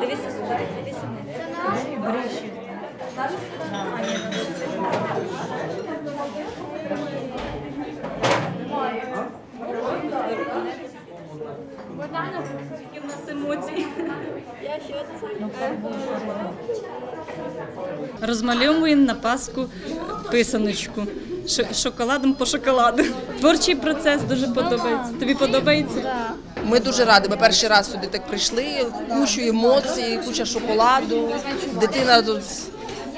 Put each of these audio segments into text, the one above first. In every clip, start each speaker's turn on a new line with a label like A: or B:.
A: Дивіться сюди, дивіться. Які в нас емоції. Я ще Розмальовуємо на Пасху писаночку. Шоколадом по шоколаду. Творчий процес дуже подобається. Тобі подобається?
B: Ми дуже раді. Ми перший раз сюди так прийшли. Кучу емоцій, куча шоколаду. Дитина тут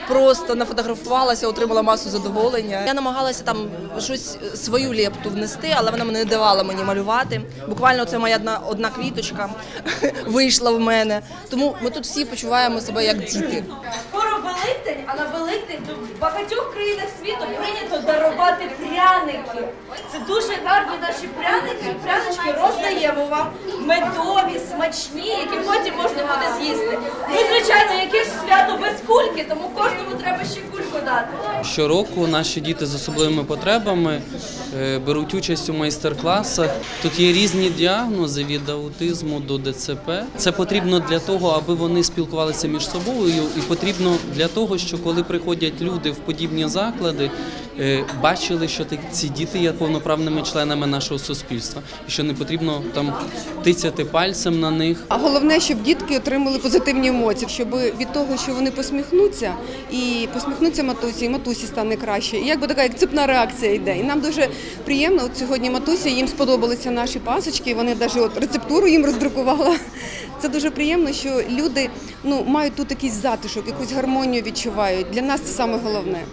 B: просто нафотографувалася, отримала масу задоволення. Я намагалася там щось свою лепту внести, але вона не давала мені малювати. Буквально це моя одна, одна квіточка вийшла в мене. Тому ми тут всі почуваємо себе як діти.
C: Скоро Великдень, а на Великдень в багатьох країнах світу прийнято дарувати пряники. Це дуже гарні наші пряники. Прянички роздаємо вам медові, смачні, які потім можна буде з'їсти. Кульки, тому кожному треба ще кульку дати.
D: Щороку наші діти з особливими потребами е, беруть участь у майстер-класах. Тут є різні діагнози від аутизму до ДЦП. Це потрібно для того, аби вони спілкувалися між собою, і потрібно для того, що коли приходять люди в подібні заклади, бачили, що ці діти є повноправними членами нашого суспільства, і що не потрібно там тицяти пальцем на них.
E: А головне, щоб дітки отримали позитивні емоції, щоб від того, що вони посміхнуться, і посміхнуться матусі, і матусі стане краще. І якби така як цепна реакція йде. І нам дуже приємно. От сьогодні матусі їм сподобалися наші пасочки. Вони навіть от рецептуру їм роздрукувала. Це дуже приємно, що люди ну мають тут якийсь затишок, якусь гармонію відчувають. Для нас це саме головне.